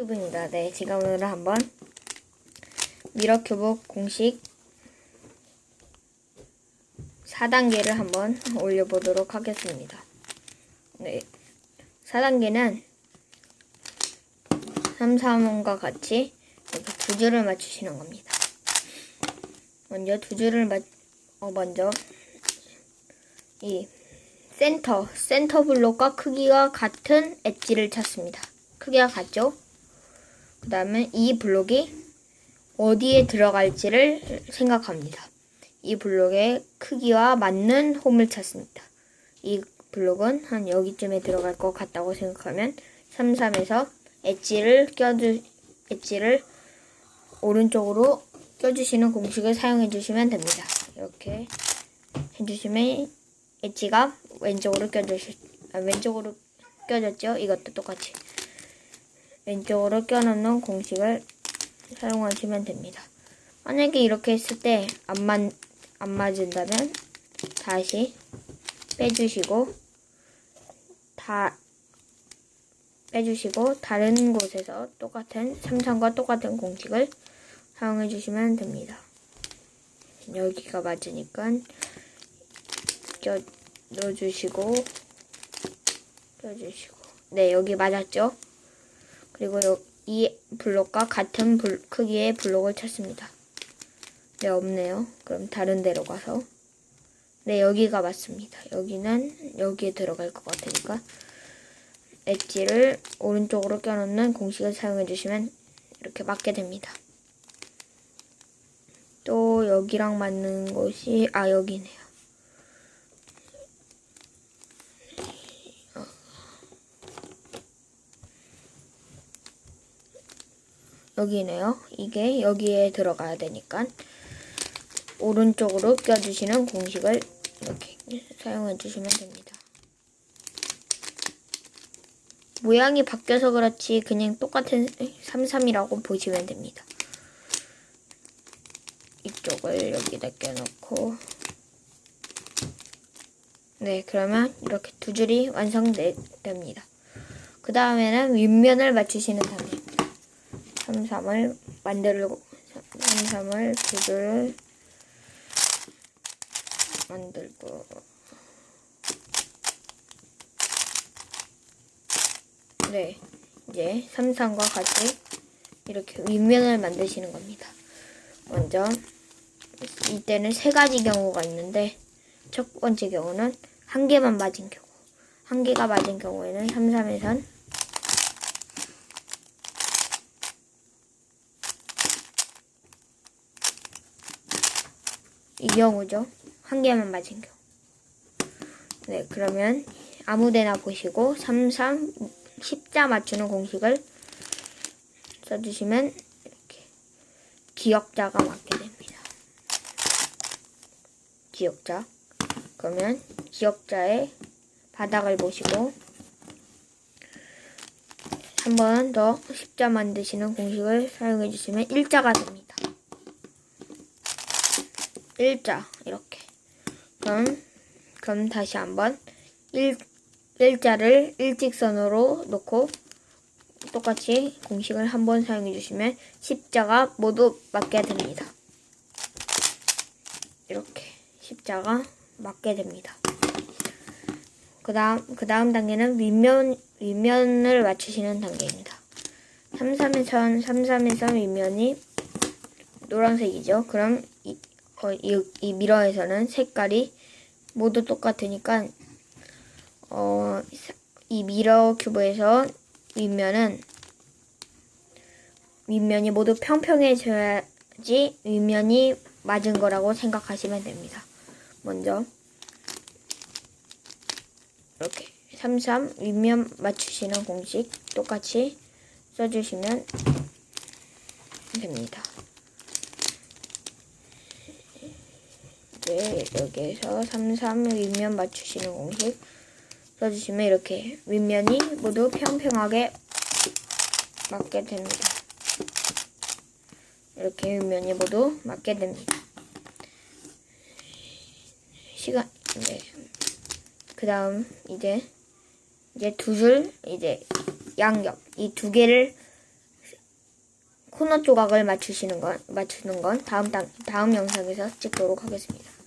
큐브입니다. 네, 제가 오늘 한번 미러 큐브 공식 4단계를 한번 올려보도록 하겠습니다. 네, 4단계는 3, 3원과 같이 이렇게 두 줄을 맞추시는 겁니다. 먼저 두 줄을 맞, 어, 먼저 이 센터, 센터 블록과 크기가 같은 엣지를 찾습니다. 크기가 같죠? 그 다음에 이 블록이 어디에 들어갈지를 생각합니다. 이 블록의 크기와 맞는 홈을 찾습니다. 이 블록은 한 여기쯤에 들어갈 것 같다고 생각하면 3, 3에서 엣지를 껴주, 엣지를 오른쪽으로 껴주시는 공식을 사용해 주시면 됩니다. 이렇게 해주시면 엣지가 왼쪽으로 껴주시, 아, 왼쪽으로 껴졌죠? 이것도 똑같이. 왼쪽으로 껴놓는 공식을 사용하시면 됩니다. 만약에 이렇게 했을 때 안 맞, 안 맞은다면 다시 빼주시고 다 빼주시고 다른 곳에서 똑같은 삼성과 똑같은 공식을 사용해 주시면 됩니다. 여기가 맞으니까 껴 넣어주시고 껴주시고 네 여기 맞았죠? 그리고 요- 이 블록과 같은 블- 크기의 블록을 찾습니다. 네 없네요. 그럼 다른 데로 가서 네 여기가 맞습니다. 여기는 여기에 들어갈 것 같으니까 엣지를 오른쪽으로 껴놓는 공식을 사용해 주시면 이렇게 맞게 됩니다. 또 여기랑 맞는 곳이 아 여기네요. 여기네요. 이게 여기에 들어가야 되니까 오른쪽으로 껴주시는 공식을 이렇게 사용해 주시면 됩니다. 모양이 바뀌어서 그렇지 그냥 똑같은 33이라고 보시면 됩니다. 이쪽을 여기다 껴놓고 네 그러면 이렇게 두 줄이 완성됩니다. 그 다음에는 윗면을 맞추시는 단계입니다. 33을 만들고 33을 두 줄을 만들고 네 이제 33과 같이 이렇게 윗면을 만드시는 겁니다. 먼저 이때는 세 가지 경우가 있는데 첫 번째 경우는 한 개만 맞은 경우 한 개가 맞은 경우에는 33에선 이 경우죠. 한 개만 맞은 경우. 네, 그러면 아무 데나 보시고 3, 3, 10자 맞추는 공식을 써주시면 이렇게 기억자가 맞게 됩니다. 기억자. 그러면 기억자의 바닥을 보시고 한 번더 10자 만드시는 공식을 사용해 주시면 일자가 됩니다. 일자 이렇게 그럼 그럼 다시 한번 일 일자를 일직선으로 놓고 똑같이 공식을 한번 사용해 주시면 십자가 모두 맞게 됩니다. 이렇게 십자가 맞게 됩니다. 그 다음 그 다음 단계는 윗면 윗면을 맞추시는 단계입니다. 33에선 33에선 윗면이 노란색이죠. 그럼 이, 어, 이, 이 미러에서는 색깔이 모두 똑같으니까 어, 이 미러 큐브에서 윗면은 윗면이 모두 평평해져야지 윗면이 맞은 거라고 생각하시면 됩니다. 먼저 이렇게 33 윗면 맞추시는 공식 똑같이 써주시면 됩니다. 네, 여기에서 33 윗면 맞추시는 공식 써주시면 이렇게 윗면이 모두 평평하게 맞게 됩니다. 이렇게 윗면이 모두 맞게 됩니다. 시간, 네. 그 다음, 이제, 이제 두 줄, 이제 양옆, 이 두 개를 코너 조각을 맞추시는 건 맞추는 건 다음 당, 다음 영상에서 찍도록 하겠습니다.